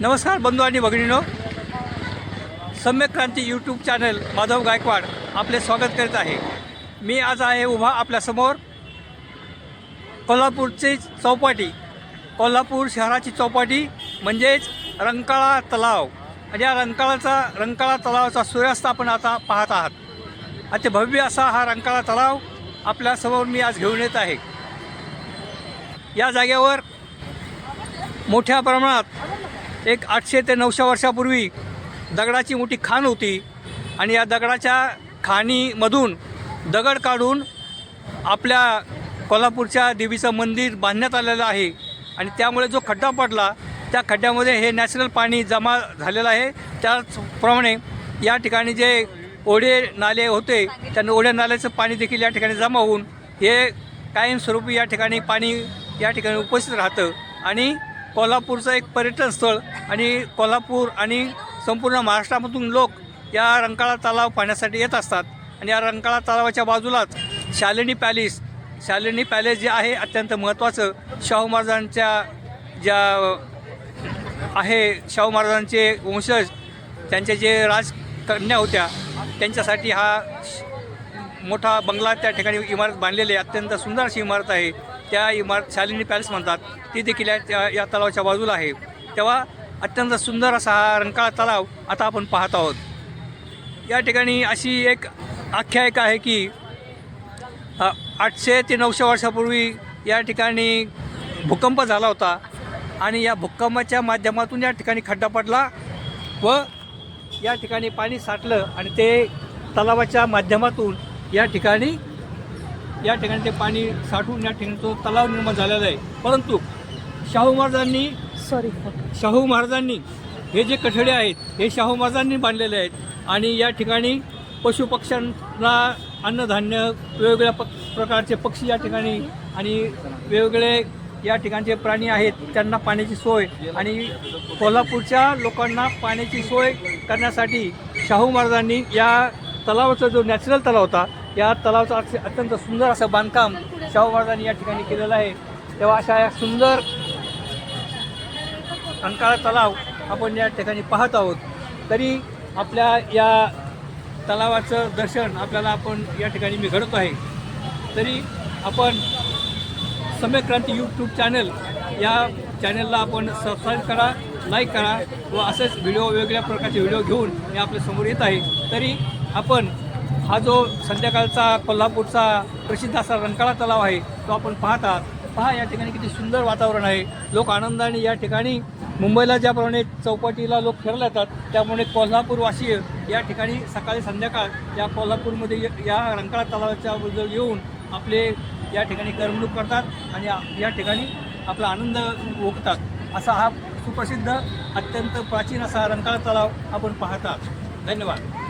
नमस्कार बंधू आणि भगिनीनो. सम्यक क्रांती यूट्यूब चॅनल माधव गायकवाड आपले स्वागत करीत आहे. मी आज आहे उभा आपल्यासमोर कोल्हापूरची चौपाटी. कोल्हापूर शहराची चौपाटी म्हणजेच रंकाळा तलाव. आणि या रंकाळाचा रंकाळा तलावाचा सूर्यास्त आपण आता पाहत आहात. अति भव्य असा हा रंकाळा तलाव आपल्यासमोर मी आज घेऊन येत आहे. या जागेवर मोठ्या प्रमाणात एक आठशे ते नऊशे वर्षापूर्वी दगडाची मोठी खाण होती आणि या दगडाच्या खाणीमधून दगड काढून आपल्या कोल्हापूरच्या देवीचं मंदिर बांधण्यात आलेलं आहे. आणि त्यामुळे जो खड्डा पडला त्या खड्ड्यामध्ये हे नॅचरल पाणी जमा झालेलं आहे. त्याचप्रमाणे या ठिकाणी जे ओढे नाले होते त्या ओढ्या नाल्याचं पाणी देखील या ठिकाणी जमा होऊन हे कायमस्वरूपी या ठिकाणी पाणी या ठिकाणी उपस्थित राहतं. आणि कोल्हापूरचं एक पर्यटन स्थळ आणि कोल्हापूर आणि संपूर्ण महाराष्ट्रामधून लोक या रंकाळा तलाव पाहण्यासाठी येत असतात. आणि या रंकाळा तलावाच्या बाजूलाच शालिनी पॅलेस शालिनी पॅलेस जे आहे अत्यंत महत्त्वाचं. शाहू महाराजांच्या ज्या आहे शाहू महाराजांचे वंशज त्यांचे जे राजकन्या होत्या त्यांच्यासाठी हा मोठा बंगला त्या ठिकाणी इमारत बांधलेली अत्यंत सुंदर अशी इमारत आहे. त्या इमारत शालिनी पॅलेस म्हणतात ती देखील या- त्या या तलावाच्या बाजूला आहे. तेव्हा अत्यंत सुंदर असा हा रंकाळा तलाव आता आपण पाहत आहोत. या ठिकाणी अशी एक आख्यायिका आहे की आठशे ते नऊशे वर्षापूर्वी या ठिकाणी भूकंप झाला होता आणि या भूकंपाच्या माध्यमातून या ठिकाणी खड्डा पडला व या ठिकाणी पाणी साठलं आणि ते तलावाच्या माध्यमातून या ठिकाणी या ठिकाणी ते पाणी साठून या ठिकाणी तो तलाव निर्माण झालेला आहे. परंतु शाहू महाराजांनी सॉरी शाहू महाराजांनी हे जे कठडे आहेत हे शाहू महाराजांनी बांधलेले आहेत आणि या ठिकाणी पशुपक्ष्यांना अन्नधान्य वेगवेगळ्या पक प्रकारचे पक्षी या ठिकाणी आणि वेगवेगळे या ठिकाणचे प्राणी आहेत त्यांना पाण्याची सोय आणि कोल्हापूरच्या लोकांना पाण्याची सोय करण्यासाठी शाहू महाराजांनी या तलावाचा जो नॅचरल तलाव होता या तलावाचं अत्य- अत्यंत सुंदर असं बांधकाम शाहू महाराजांनी या ठिकाणी केलेलं आहे. तेव्हा अशा या सुंदर अंकाळा तलाव आपण या ठिकाणी पाहत आहोत. तरी आपल्या या तलावाचं दर्शन आपल्याला आपण या ठिकाणी मी घडत आहे. तरी आपण सम्यक क्रांती यूट्यूब चॅनल या चॅनलला आपण सबस्क्राईब करा लाईक करा व असेच व्हिडिओ वेगवेगळ्या प्रकारचे व्हिडिओ घेऊन मी आपल्यासमोर येत आहे. तरी आपण हा जो संध्याकाळचा कोल्हापूरचा प्रसिद्ध असा रंकाळा तलाव आहे तो आपण पाहतात पहा या ठिकाणी किती सुंदर वातावरण आहे. लोक आनंदाने या ठिकाणी मुंबईला ज्याप्रमाणे चौपाटीला लोक फिरले येतात त्यामुळे कोल्हापूरवासीय या ठिकाणी सकाळी संध्याकाळ या कोल्हापूरमध्ये या रंकाळा तलावाच्या बद्दल येऊन आपले या ठिकाणी करमणूक करतात आणि या- या ठिकाणी आपला आनंद ओकतात असा हा सुप्रसिद्ध अत्यंत प्राचीन असा रंकाळा तलाव आपण पाहतात धन्यवाद.